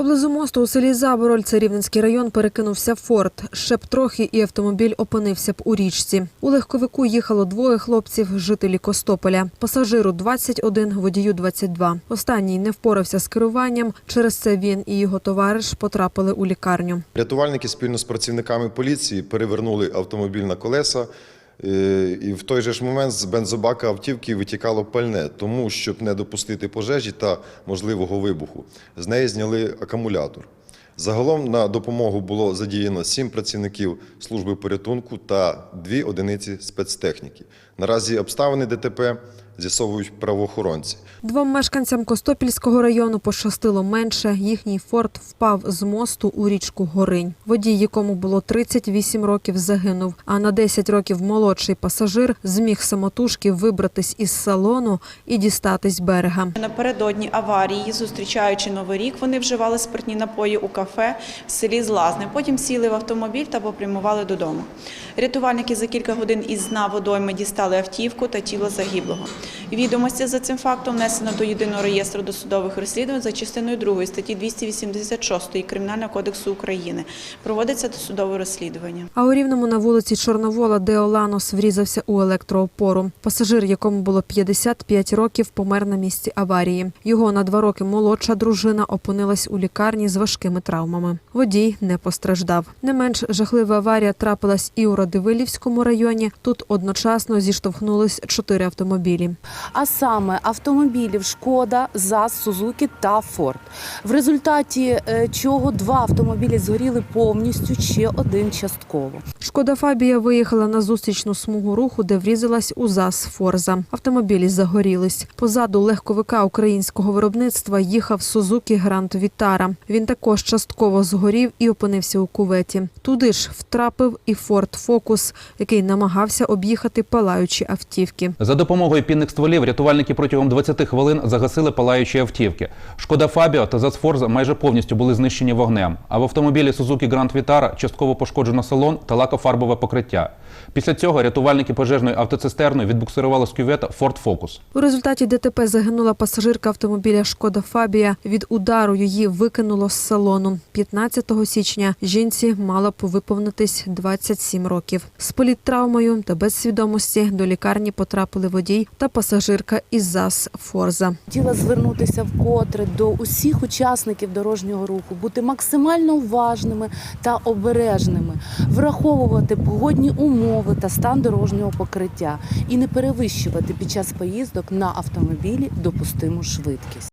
Поблизу мосту у селі Забороль, це Рівненський район, перекинувся форт. Ще б трохи і автомобіль опинився б у річці. У легковику їхало двоє хлопців, жителі Костополя. Пасажиру 21, водію 22. Останній не впорався з керуванням. Через це він і його товариш потрапили у лікарню. Рятувальники спільно з працівниками поліції перевернули автомобіль на колеса. Е, І в той же ж момент з бензобака автівки витікало пальне, тому щоб не допустити пожежі та можливого вибуху. З неї зняли акумулятор. Загалом на допомогу було задіяно сім працівників служби порятунку та дві одиниці спецтехніки. Наразі обставини ДТП з'ясовують правоохоронці. Двом мешканцям Костопільського району пощастило менше. Їхній форт впав з мосту у річку Горинь. Водій, якому було 38 років, загинув. А на 10 років молодший пасажир зміг самотужки вибратись із салону і дістатись берега. Напередодні аварії, зустрічаючи новий рік, вони вживали спиртні напої у кафе в селі Злазне. Потім сіли в автомобіль та попрямували додому. Рятувальники за кілька годин із дна водойми дістали автівку та тіло загиблого. Відомості за цим фактом внесено до єдиного реєстру досудових розслідувань за частиною 2 статті 286 Кримінального кодексу України. Проводиться досудове розслідування. А у рівному на вулиці Чорновола Деоланос врізався у електроопору. Пасажир, якому було 55 років, помер на місці аварії. Його на два роки молодша дружина опинилась у лікарні з важкими травмами. Водій не постраждав. Не менш жахлива аварія трапилась і у Радивилівському районі. Тут одночасно зіштовхнулись чотири автомобілі. А саме автомобілів Шкода, ЗАЗ, Сузуки та Форд. В результаті е, чого два автомобілі згоріли повністю, ще один частково. Шкода Фабія виїхала на зустрічну смугу руху, де врізалась у ЗАЗ Форза. Автомобілі загорілись. Позаду легковика українського виробництва їхав Сузуки Грант Вітара. Він також частково згорів і опинився у куветі. Туди ж втрапив і Форд Фокус, який намагався об'їхати палаючі автівки. За допомогою пінних стволів рятувальники протягом 20 хвилин загасили палаючі автівки. Шкода Фабіо та Зацфорза майже повністю були знищені вогнем. А в автомобілі Suzuki Grand Vitara частково пошкоджено салон та лакофарбове покриття. Після цього рятувальники пожежної автоцистерни відбуксирували з кювета Ford Focus. У результаті ДТП загинула пасажирка автомобіля Шкода Фабія. Від удару її викинуло з салону. 15 січня жінці мало б виповнитись 27 років. З політтравмою та без свідомості до лікарні потрапили водій та пасажирка із ЗАЗ Форза. Хотіла звернутися вкотре до усіх учасників дорожнього руху, бути максимально уважними та обережними, враховувати погодні умови та стан дорожнього покриття і не перевищувати під час поїздок на автомобілі допустиму швидкість.